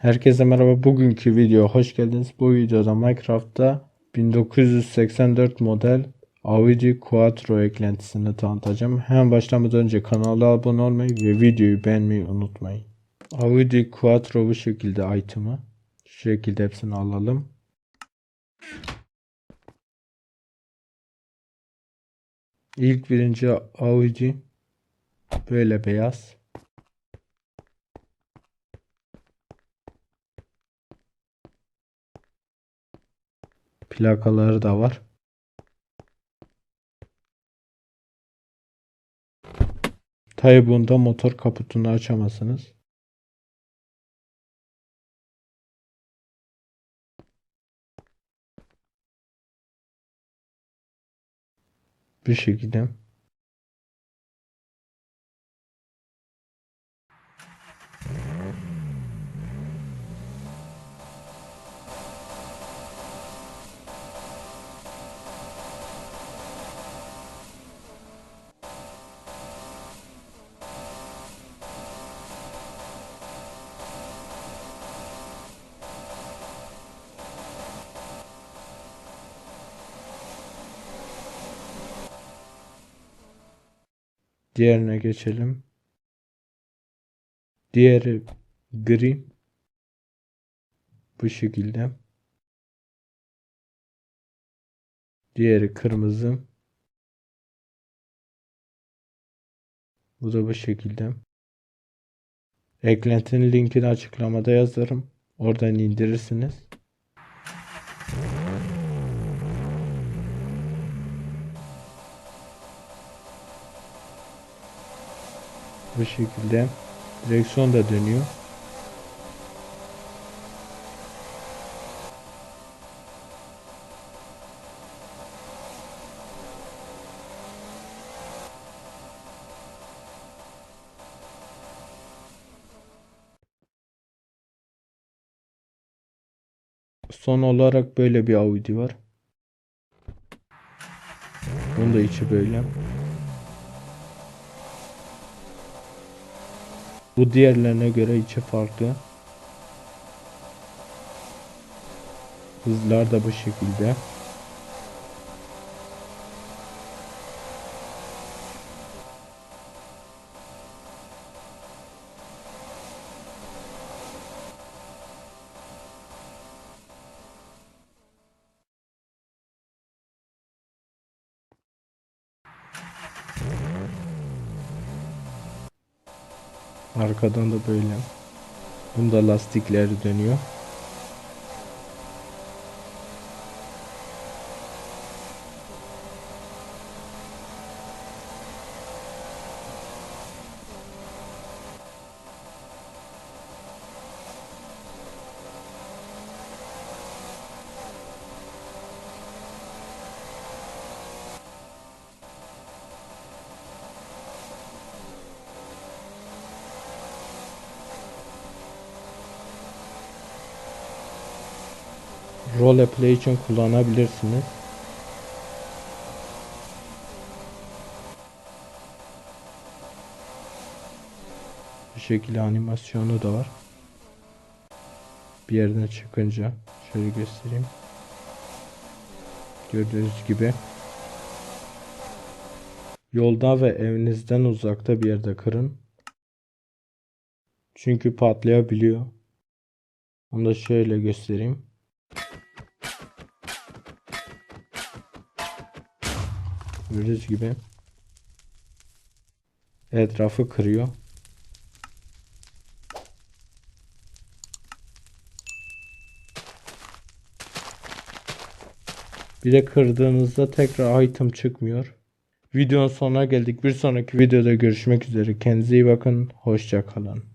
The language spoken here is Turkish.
Herkese merhaba. Bugünkü video hoş geldiniz. Bu videoda Minecraft'ta 1984 model Audi Quattro eklentisini tanıtacağım. Hemen başlamadan önce kanala abone olmayı ve videoyu beğenmeyi unutmayın. Audi Quattro bu şekilde item'ı. Şu şekilde hepsini alalım. İlk birinci Audi böyle beyaz. Plakaları da var. Tabi bunda motor kaputunu açamazsınız. Bir şekilde. Diğerine geçelim. Diğeri gri. Bu şekilde. Diğeri kırmızı. Bu da bu şekilde. Eklentinin linkini açıklamada yazarım. Oradan indirirsiniz. Bu şekilde. Direksiyon da dönüyor. Son olarak böyle bir Audi var. Bunun da içi böyle. Bu diğerlerine göre içi farklı. Hızlar da bu şekilde. Arkadan da böyle. Bunda lastikleri dönüyor. Roleplay için kullanabilirsiniz. Bu şekilde animasyonu da var. Bir yerden çıkınca şöyle göstereyim. Gördüğünüz gibi yolda ve evinizden uzakta bir yerde kırın. Çünkü patlayabiliyor. Onu da şöyle göstereyim. Gördüğünüz gibi etrafı kırıyor. Bir de kırdığınızda tekrar item çıkmıyor. Videonun sonuna geldik. Bir sonraki videoda görüşmek üzere. Kendinize iyi bakın. Hoşça kalın.